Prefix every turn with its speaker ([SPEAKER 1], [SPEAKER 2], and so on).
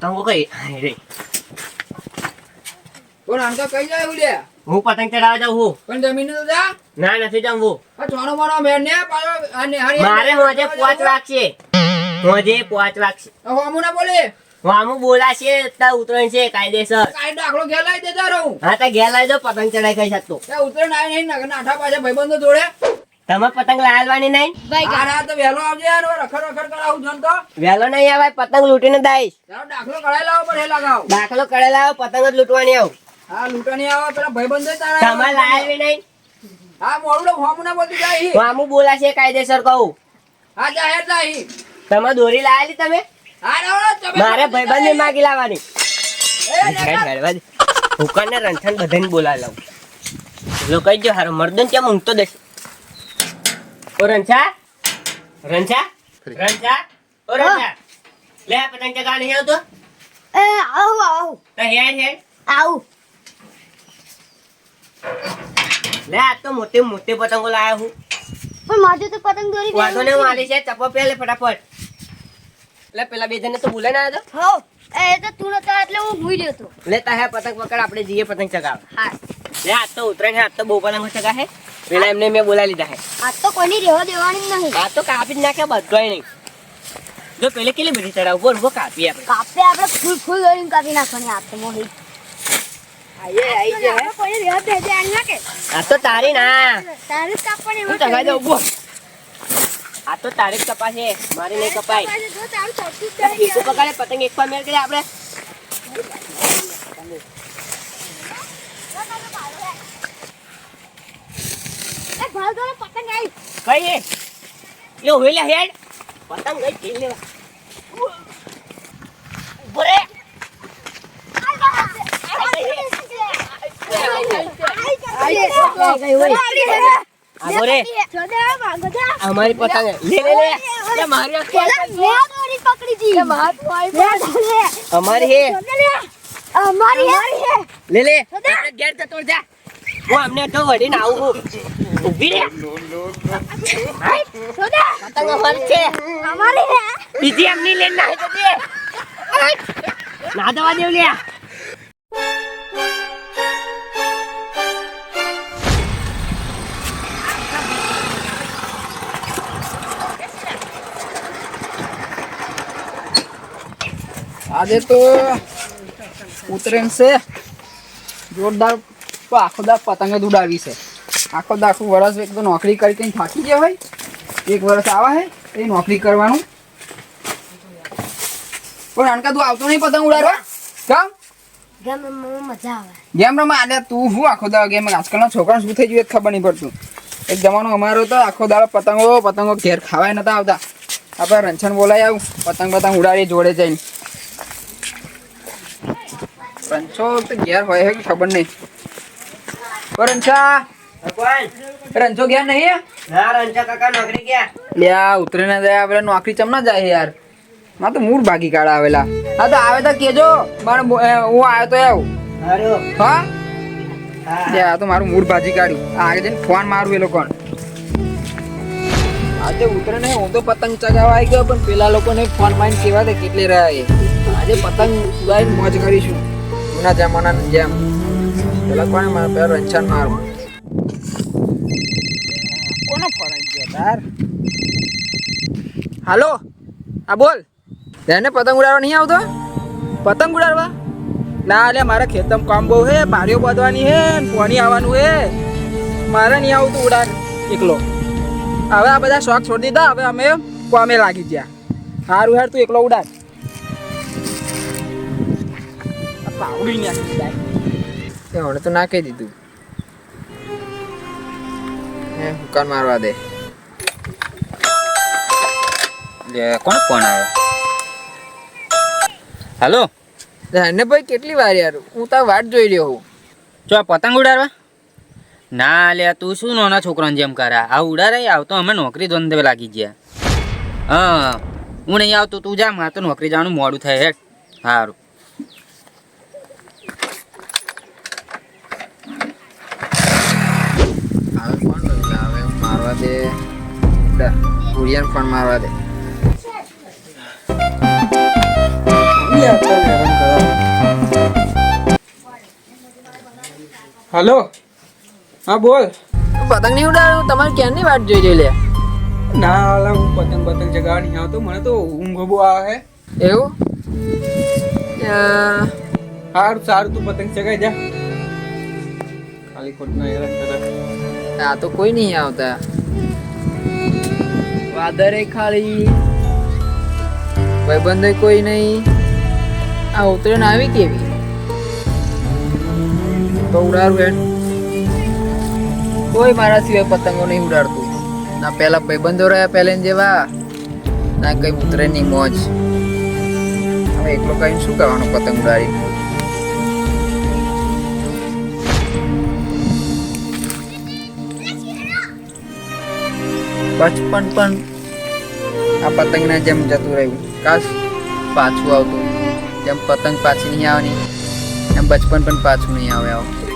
[SPEAKER 1] પતંગો કઈ રે.
[SPEAKER 2] કોણ આમ તો કઈ જાય એવું લે.
[SPEAKER 1] હું પતંગ ચડાવવા જાઉં હું
[SPEAKER 2] પણ જમીન તો જા.
[SPEAKER 1] ના નથી જાઉં હું
[SPEAKER 2] આ ચોનો મારો મેં ને પાછો નિહાળી
[SPEAKER 1] મારે હોજે પાંચ વાગશે. હોજે પાંચ વાગશે.
[SPEAKER 2] હોમું ના બોલે?
[SPEAKER 1] વામુ બોલાશે તા ઉતરણ છે કાયદેસર.
[SPEAKER 2] કાંઈ દાખલો ઘેર લાવી દેતા રહું
[SPEAKER 1] હા. તા ઘેર લાવી દો પતંગ ચડાઈ કઈ શકતો.
[SPEAKER 2] ઉતરણ આવી નહીં નાઠા પાછા ભાઈબંધો જોડે.
[SPEAKER 1] તમે પતંગ લાલવાની નહીં?
[SPEAKER 2] ભાઈ તો વહેલો આવજે યાર રખડ રખડ કરાવું જોન તો.
[SPEAKER 1] વહેલો નહીં આવે પતંગ લૂંટીને દાઈશ.
[SPEAKER 2] દાખલો કઢાઈ લાવો પડે લગાવ.
[SPEAKER 1] દાખલો કરેલા આવે પતંગ જ લૂટવાની આવું.
[SPEAKER 2] હા લૂટવાની આવે પેલા ભાઈબંધો તારા
[SPEAKER 1] તમે લાવી નહીં.
[SPEAKER 2] હા મોડું હોમું ના બોલતી જાય.
[SPEAKER 1] વામું બોલાશે કાયદેસર કહું.
[SPEAKER 2] હા જાહેર જાહી
[SPEAKER 1] તમે દોરી લાવેલી તમે?
[SPEAKER 2] હા રાવણો, તમે
[SPEAKER 1] મારે ભાઈબંધ ને માગી લાવવાની.
[SPEAKER 2] એ, દેખા.
[SPEAKER 1] ને રણછણ બધાને બોલાવી લાવું પેલો કઈ જો હારો મર્દન ત્યાં ઊંઘતો દેશ? ઓ રંછા રંછા રંછા ઓ રંછા લે પતંગ ચગા નહીં આવતો
[SPEAKER 3] એ આવ આવ.
[SPEAKER 1] તો હેડ હેડ
[SPEAKER 3] આવ.
[SPEAKER 1] લે આ તો મોટે મોટે પતંગો લાયા હું.
[SPEAKER 3] પણ માજે તો પતંગ દોરી
[SPEAKER 1] વાંધો ને વાલી છે. ચપો પેલે ફટાફટ. એટલે પેલા બે જણને તો બોલે ના આવ્યો
[SPEAKER 3] હો એ તો તું નતો એટલે હું ભૂલી ગયો તો.
[SPEAKER 1] લે તાહે પતંગ પકડ આપણે જઈએ પતંગ ચગાવ
[SPEAKER 3] હા.
[SPEAKER 1] લે આ તો ઉતરાય છે આ તો બહુ પતંગ ચગા હે પેલા એમને મેં બોલાવી લીધા હે.
[SPEAKER 3] આ તો કોઈની રહેવા દેવાની નહીં.
[SPEAKER 1] આ તો કાપી જ નાખ્યા બધોય નહીં. જો પેલે કેટલી બધી ચડાવ બોલ બો કાપી આપણે.
[SPEAKER 3] કાપે આપણે ફૂલ ફૂલ કરીને કાપી નાખવાની આ તો મોહી.
[SPEAKER 1] આ તો તારી ના.
[SPEAKER 3] તારે કાપવાની
[SPEAKER 1] હું ચગાઈ દઉં બોલ આ તો તારી જ કપાશે મારે નહીં કપાય. પકડે પતંગ એક પર મેળ કરી આપણે.
[SPEAKER 3] દોરો પતંગ આવી.
[SPEAKER 1] કઈ હેડ. પતંગ ગઈ લેવા અમારી પતંગ લે લે લે. લે મારી આખી અમારી હે. લે લે. આપણે તો તોડ જા. હું અમને તો વળીને આવું હું ઊભી રે પતંગ અમારી છે બીજી એમની લેન ના તો દે ના દવા દેવ લ્યા
[SPEAKER 2] આજે તો ઉતરેણ છે જોરદાર તો આખો દા પતંગ જ ઉડાવી છે આખો દાખલું વર્ષ એક તો નોકરી કરી કંઈ થાકી ગયા હોય? એક વર્ષ આવા હે એ નોકરી કરવાનું. પણ અનકા તું આવતો નહીં પતંગ ઉડાડવા? કેમ
[SPEAKER 3] મજા આવે.
[SPEAKER 2] ગેમ રમવા? આલે તું શું આખો દાડો ગેમ આજકાલના છોકરાને શું થઈ ગયું ખબર નહીં પડતું. એક જમાનો અમારો તો આખો દાડો પતંગો પતંગો ઘેર ખાવાય નતા આવતા. આપણે રંછન બોલાય આવું પતંગ પતંગ ઉડાડી જોડે જઈને. રંછો તો ઘેર હોય ખબર નહીં. રંછા!
[SPEAKER 1] ભગવાન.
[SPEAKER 2] ગયા નહીં
[SPEAKER 1] ના રંજા કાકા નોકરી ગયા.
[SPEAKER 2] લ્યા ઉતરે ના જાય આપણે નોકરી ચમ ના જાય યાર? માં તો મૂળ ભાગી કાઢા આવેલા. હા તો આવે તો કેજો મારે હું આવ્યો તો આવું. હા? આ તો મારું મૂડ ભાજી કાઢ્યું આગળ જઈને ફોન મારું એ લોકોને. આજે ઉતરે ને હું તો પતંગ ચગાવવા આવી ગયો પણ પેલા લોકોને ફોન માઈન કેવા દે કેટલી રહ્યા એ. આજે પતંગ ઉડાવીને મોજ કરીશું. જૂના જમાનાની જેમ. પેલા કોને મારા પેલા રંછન મારું કોનો ફોન આવી ગયો તાર હાલો. હા, બોલ. એને પતંગ ઉડાડવા નહીં આવતો? પતંગ ઉડાડવા? ના એટલે મારે ખેતમ કામ બહુ હે, બારીઓ બાંધવાની હે પોણી આવવાનું હે. મારે નહીં આવતું ઉડાડ એકલો. હવે આ બધા શોખ છોડી દીધા, હવે અમે કોમે લાગી ગયા. સારું હેર, તું એકલો ઉડાડ. પાવડી નાખી જાય હવે તો નાખી દીધું. હે, હુકર મારવા દે.
[SPEAKER 4] લે કોણ ફોન આવ્યો? હાલો?
[SPEAKER 2] ને ભાઈ કેટલી વાર યાર? હું તાર વાટ જોઈ રહ્યો હું
[SPEAKER 4] જો આ પતંગ ઉડાડવા? ના લે તું શું નાના છોકરાને જેમ કરા? આ ઉડાડે આવતો અમે નોકરી ધંધે લાગી ગયા. હા હું નહીં આવતો તું જા મારે તો નોકરી જવાનું મોડું થાય હેઠ સારું
[SPEAKER 2] હવે મારવા દે. કુરિયન પણ મારવા દે. હલો? હા બોલ. પતંગ નહીં ઉડાડ્યું તમારે ક્યારની વાત જોઈ જોઈ લે?
[SPEAKER 5] ના હાલા હું પતંગ પતંગ જગાવા નહીં આવતો મને તો ઊંઘ બહુ આવે.
[SPEAKER 2] એવું?
[SPEAKER 5] સારું સારું તું પતંગ ચગાઈ જા. ખાલી ખોટના હેરાન કરે.
[SPEAKER 2] આ તો કોઈ નહીં આવતા. વાદરે ખાલી. ભાઈબંધે કોઈ નહીં. આ ઉત્તરાયણ આવી કેવી? તો ઉડાડું બેન કોઈ મારા સિવાય પતંગો નહીં ઉડાડતું. ના પહેલા ભાઈબંધો રહ્યા પહેલા જેવા, ના, કઈ નહીં મોજ. હવે એકલો કઈ શું કરવાનું પતંગ ઉડાડી બચપન પણ આ પતંગના જેમ જતું રહ્યું. કાશ પાછું આવતું. જેમ પતંગ પાછી નહીં આવવાની એમ બચપન પણ પાછું નહીં આવે આવું.